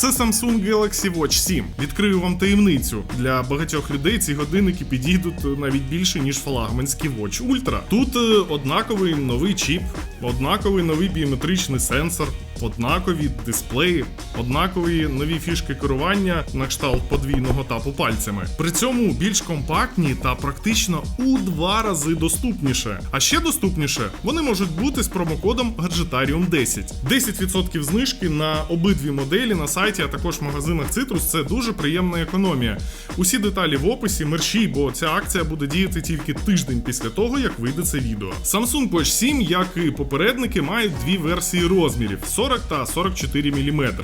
Це Samsung Galaxy Watch 7. Відкрию вам таємницю. Для багатьох людей ці годинники підійдуть навіть більше, ніж флагманський Watch Ultra. Тут е, однаковий новий чіп, однаковий новий біометричний сенсор, однакові дисплеї, однакові нові фішки керування на кшталт подвійного тапу пальцями. При цьому більш компактні та практично у два рази доступніше. А ще доступніше вони можуть бути з промокодом Gadgetarium 10. 10% знижки на обидві моделі на сайті, а також в магазинах Citrus – це дуже приємна економія. Усі деталі в описі, мерщій, бо ця акція буде діяти тільки тиждень після того, як вийде це відео. Samsung Watch 7, як і попередники, мають дві версії розмірів 40 та 44 мм.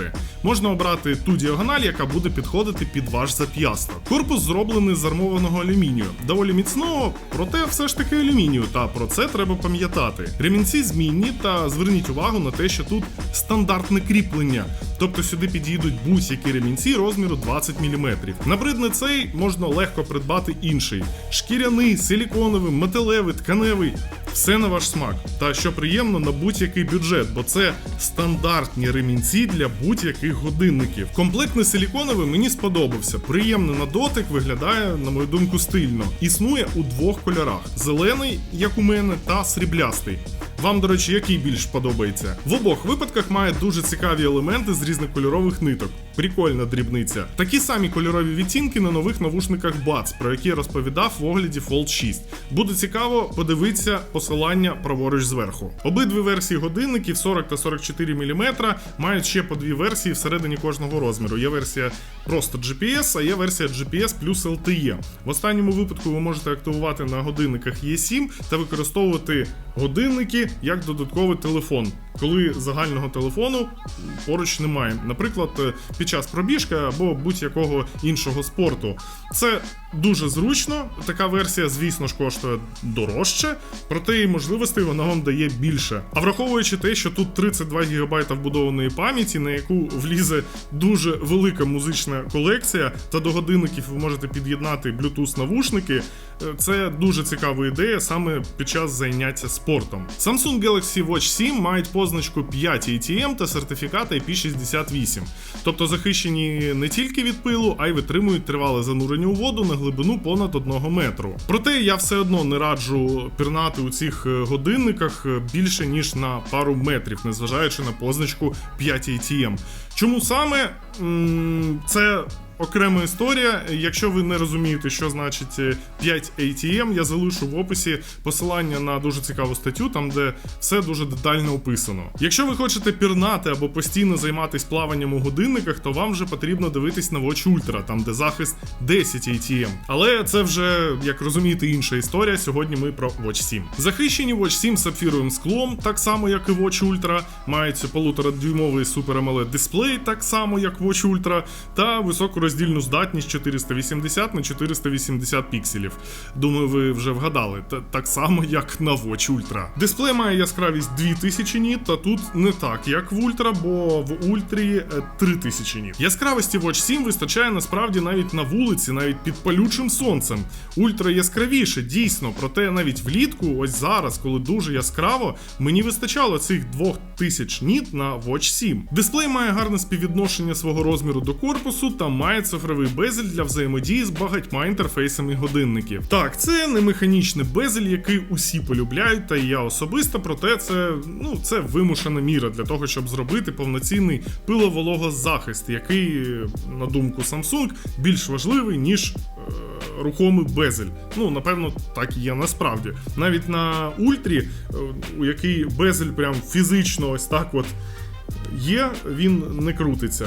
Можна обрати ту діагональ, яка буде підходити під ваш зап'ясток. Корпус зроблений з армованого алюмінію, доволі міцного, проте все ж таки алюмінію, та про це треба пам'ятати. Ремінці змінні, та зверніть увагу на те, що тут стандартне кріплення, тобто сюди підійдуть будь-які ремінці розміру 20 мм. Набридне цей можна легко придбати інший: шкіряний, силіконовий, металевий, тканевий. Все на ваш смак. Та що приємно на будь-який бюджет, бо це стандартні ремінці для будь-яких годинників. Комплектний силіконовий мені сподобався. Приємний на дотик, виглядає, на мою думку, стильно. Існує у двох кольорах: зелений, як у мене, та сріблястий. Вам, до речі, який більш подобається? В обох випадках має дуже цікаві елементи з різнокольорових ниток. Прикольна дрібниця. Такі самі кольорові відтінки на нових навушниках Buds, про які я розповідав в огляді Fold 6. Буде цікаво подивитися посилання праворуч зверху. Обидві версії годинників 40 та 44 мм мають ще по дві версії всередині кожного розміру. Є версія просто GPS, а є версія GPS плюс LTE. В останньому випадку ви можете активувати на годинниках E7 та використовувати годинники як додатковий телефон, коли загального телефону поруч немає. Наприклад, е, під час пробіжки або будь-якого іншого спорту. Це дуже зручно. Така версія, звісно ж, коштує дорожче, проте і можливостей вона вам дає більше. А враховуючи те, що тут 32 ГБ вбудованої пам'яті, на яку влізе дуже велика музична колекція, та до годинників ви можете під'єднати Bluetooth навушники. е, Це дуже цікава ідея саме під час заняття спортом. Samsung Galaxy Watch 7 мають позначку 5 ATM та сертифікат IP68, тобто захищені не тільки від пилу, а й витримують тривале занурення у воду на глибину понад 1 метру. Проте я все одно не раджу пірнати у цих е, годинниках е, більше ніж на пару метрів, незважаючи на позначку 5 ATM. Чому саме це окрема історія. Якщо ви не розумієте, що значить е, 5 ATM, я залишу в описі посилання на дуже цікаву статтю, там де все дуже детально описано. Якщо ви хочете пірнати або постійно займатися плаванням у годинниках, то вам вже потрібно дивитись на Watch Ultra, там де захист 10 ATM. Але це вже, як розумієте, інша історія. Сьогодні ми про Watch 7. Захищені Watch 7 сапфіровим склом, так само як і Watch Ultra, мають полуторадюймовий Super AMOLED дисплей, так само як Watch Ultra, та високу роздільну здатність 480 на 480 пікселів. Думаю, ви вже вгадали, та так само як на Watch Ultra. Дисплей має яскравість 2000 ніт, та тут не так, як в Ultra, бо в Ультрі е, 3000 ніт. Яскравості Watch 7 вистачає насправді навіть на вулиці, навіть під палючим сонцем. Ультра яскравіше, дійсно, проте навіть влітку, ось зараз, коли дуже яскраво, мені вистачало цих 2000 ніт на Watch 7. Дисплей має гарне співвідношення свого розміру до корпусу та має цифровий безель для взаємодії з багатьма інтерфейсами годинників. Так, це не механічний безель, який усі полюбляють, та і я особисто, проте це ну це вимушена міра для того, щоб зробити повноцінний пиловологозахист, який, на думку Samsung, більш важливий ніж. е, Рухомий безель. Ну, напевно, так і є насправді. Навіть на ультрі, е, у який безель прям фізично ось так от є, він не крутиться.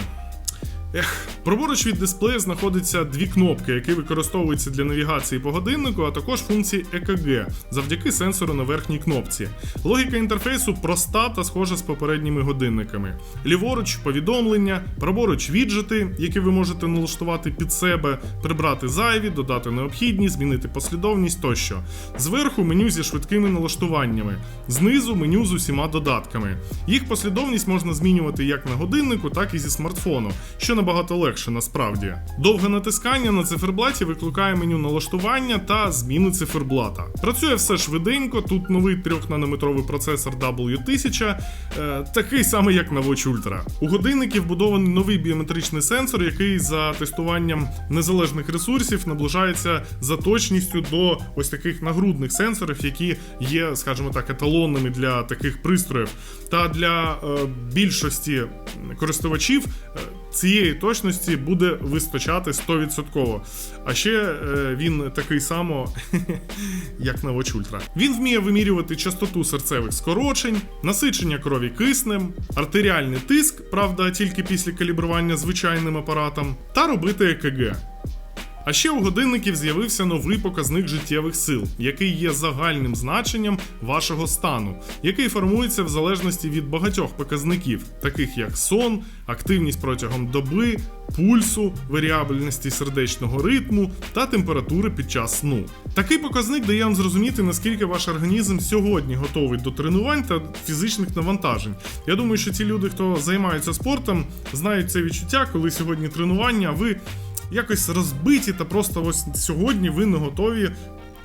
Ех, праворуч від дисплею знаходиться дві кнопки, які використовуються для навігації по годиннику, а також функції EKG завдяки сенсору на верхній кнопці. Логіка інтерфейсу проста та схожа з попередніми годинниками. Ліворуч повідомлення, праворуч віджити, які ви можете налаштувати під себе, прибрати зайві, додати необхідні, змінити послідовність тощо. Зверху меню зі швидкими налаштуваннями, знизу меню з усіма додатками. Їх послідовність можна змінювати як на годиннику, так і зі смартфону, що набагато легше. насправді. Довге натискання на циферблаті викликає меню налаштування та зміни циферблата. Працює все швиденько, тут новий 3-нанометровий процесор W1000, е, такий самий як на Watch Ultra. У годинники вбудований новий біометричний сенсор, який за тестуванням незалежних ресурсів наближається за точністю до ось таких нагрудних сенсорів, які є, скажімо так, еталонними для таких пристроїв. Та для е, більшості користувачів е, цієї точності буде вистачати 100%. А ще е, він такий само, як на Ultra. Він вміє вимірювати частоту серцевих скорочень, насичення крові киснем, артеріальний тиск, правда, тільки після калібрування звичайним апаратом, та робити ЕКГ. А ще у годинників з'явився новий показник життєвих сил, який є загальним значенням вашого стану, який формується в залежності від багатьох показників, таких як сон, активність протягом доби, пульсу, варіабельності сердечного ритму та температури під час сну. Такий показник дає вам зрозуміти, наскільки ваш організм сьогодні готовий до тренувань та фізичних навантажень. Я думаю, що ті люди, хто займається спортом, знають це відчуття, коли сьогодні тренування, ви якось розбиті та просто ось сьогодні ви не готові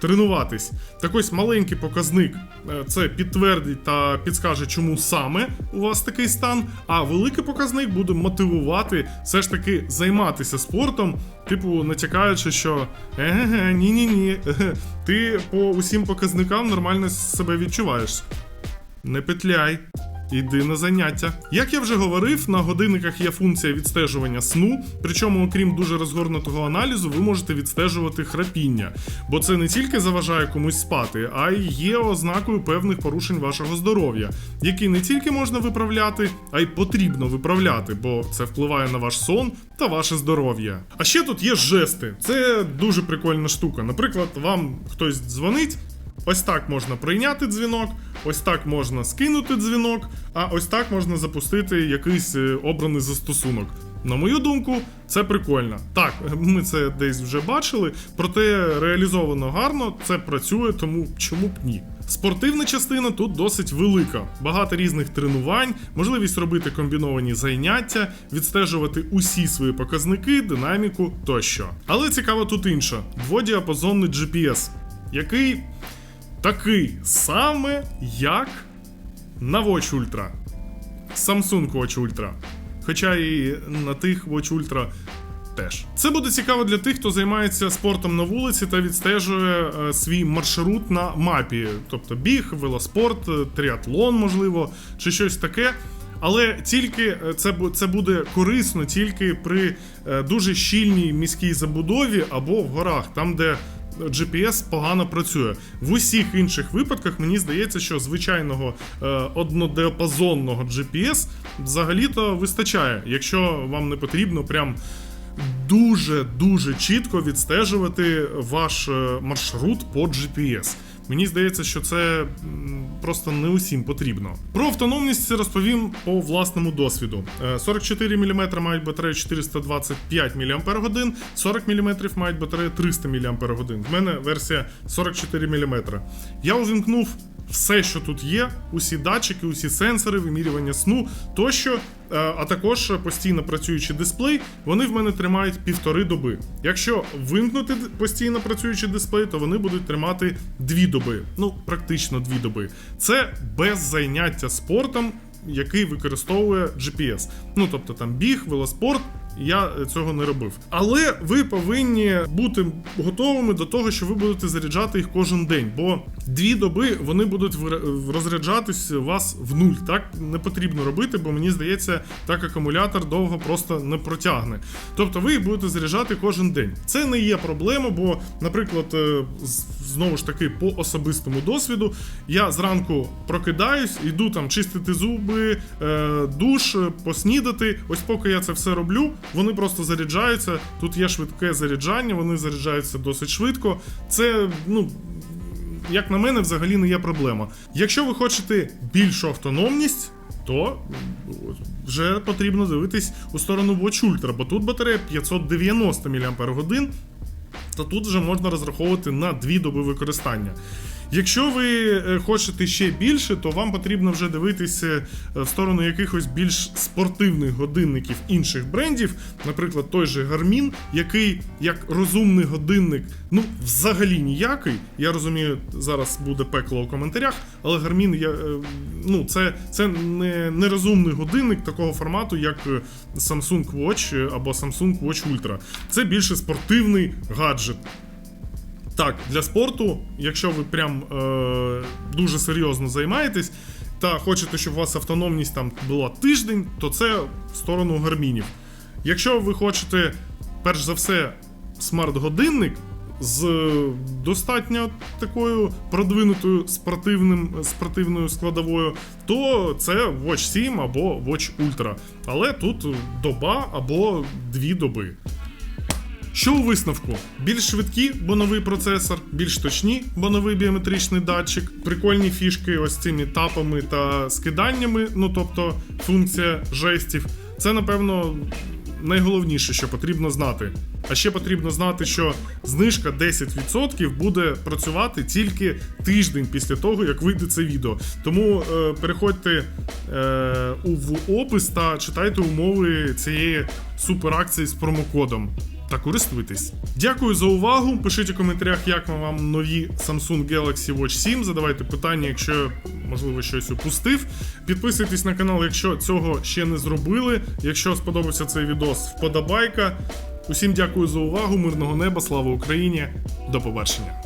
тренуватись. Так ось маленький показник е, це підтвердить та підскаже, чому саме у вас такий стан. А великий показник буде мотивувати все ж таки займатися спортом, типу натякаючи, що еге, ні-ні-ні, ти по усім показникам нормально себе відчуваєш. Не петляй. Іди на заняття. Як я вже говорив, на годинниках є функція відстежування сну, причому, окрім дуже розгорнутого аналізу, ви можете відстежувати храпіння, бо це не тільки заважає комусь спати, а й є ознакою певних порушень вашого здоров'я, які не тільки можна виправляти, а й потрібно виправляти, бо це впливає на ваш сон та ваше здоров'я. А ще тут є жести. Це дуже прикольна штука. Наприклад, вам хтось дзвонить. Ось так можна прийняти дзвінок, ось так можна скинути дзвінок, а ось так можна запустити якийсь е, обраний застосунок. На мою думку, це прикольно. Так, ми це десь вже бачили, проте реалізовано гарно, це працює, тому чому б ні. Спортивна частина тут досить велика. Багато різних тренувань, можливість робити комбіновані заняття, відстежувати усі свої показники, динаміку тощо. Але цікаво тут інше: дводіапазонний GPS, який такий саме, як на Watch Ultra. Samsung Watch Ultra. Хоча і на тих Watch Ultra теж. Це буде цікаво для тих, хто займається спортом на вулиці та відстежує е, свій маршрут на мапі, тобто біг, велоспорт, е, тріатлон, можливо, чи щось таке. Але тільки е, це, це буде корисно тільки при е, дуже щільній міській забудові або в горах, там, де GPS погано працює. В усіх інших випадках мені здається, що звичайного е, однодіапазонного GPS взагалі-то вистачає, якщо вам не потрібно прям дуже дуже чітко відстежувати ваш е, маршрут по GPS. Мені здається, що це просто не усім потрібно. Про автономність розповім по власному досвіду. Е, 44 мм мають батарею 425 мАч, 40 мм мають батарею 300 мАч. В мене версія 44 мм. Я увімкнув все, що тут є, усі датчики, усі сенсори, вимірювання сну тощо, е, а також постійно працюючий дисплей, вони в мене тримають півтори доби. Якщо вимкнути постійно працюючий дисплей, то вони будуть тримати дві доби. Ну, практично дві доби. Це без заняття спортом, який використовує GPS. Ну тобто там біг, велоспорт. Я цього не робив. Але ви повинні бути готовими до того, що ви будете заряджати їх кожен день, бо дві доби вони будуть розряджатись вас в нуль. Так не потрібно робити, бо мені здається, так акумулятор довго просто не протягне. Тобто ви їх будете заряджати кожен день. Це не є проблема, бо, наприклад, е, знову ж таки, по особистому досвіду, я зранку прокидаюсь, іду там чистити зуби, е, душ, е, поснідати. Ось поки я це все роблю, вони просто заряджаються. Тут є швидке заряджання, вони заряджаються досить швидко. Це, ну. Як на мене, взагалі не є проблема. Якщо ви хочете більшу автономність, то вже потрібно дивитись у сторону Watch Ultra, бо тут батарея 590 мАч, то тут вже можна розраховувати на 2 доби використання. Якщо ви е, хочете ще більше, то вам потрібно вже дивитися е, в сторону якихось більш спортивних годинників інших брендів, наприклад, той же Garmin, який як розумний годинник, ну взагалі ніякий. Я розумію, зараз буде пекло у коментарях, але Garmin я, е, ну, це, це не, розумний годинник такого формату, як Samsung Watch або Samsung Watch Ultra. Це більше спортивний гаджет. Так, для спорту, якщо ви прям е, дуже серйозно займаєтесь та хочете, щоб у вас автономність там була тиждень, то це в сторону гармінів. Якщо ви хочете, перш за все, смарт-годинник з достатньо такою продвинутою спортивним, спортивною складовою, то це Watch 7 або Watch Ultra. Але тут доба або дві доби. Що у висновку? Більш швидкі, бо новий процесор, більш точні, бо новий біометричний датчик, прикольні фішки ось цими тапами та скиданнями, ну тобто функція жестів. Це, напевно, найголовніше, що потрібно знати. А ще потрібно знати, що знижка 10% буде працювати тільки тиждень після того, як вийде це відео. Тому е, переходьте е, в опис та читайте умови цієї суперакції з промокодом та користуйтесь. Дякую за увагу. Пишіть у коментарях, як вам нові Samsung Galaxy Watch 7. Задавайте питання, якщо можливо щось упустив. Підписуйтесь на канал, якщо цього ще не зробили. Якщо сподобався цей відос, вподобайка. Усім дякую за увагу. Мирного неба, слава Україні. До побачення.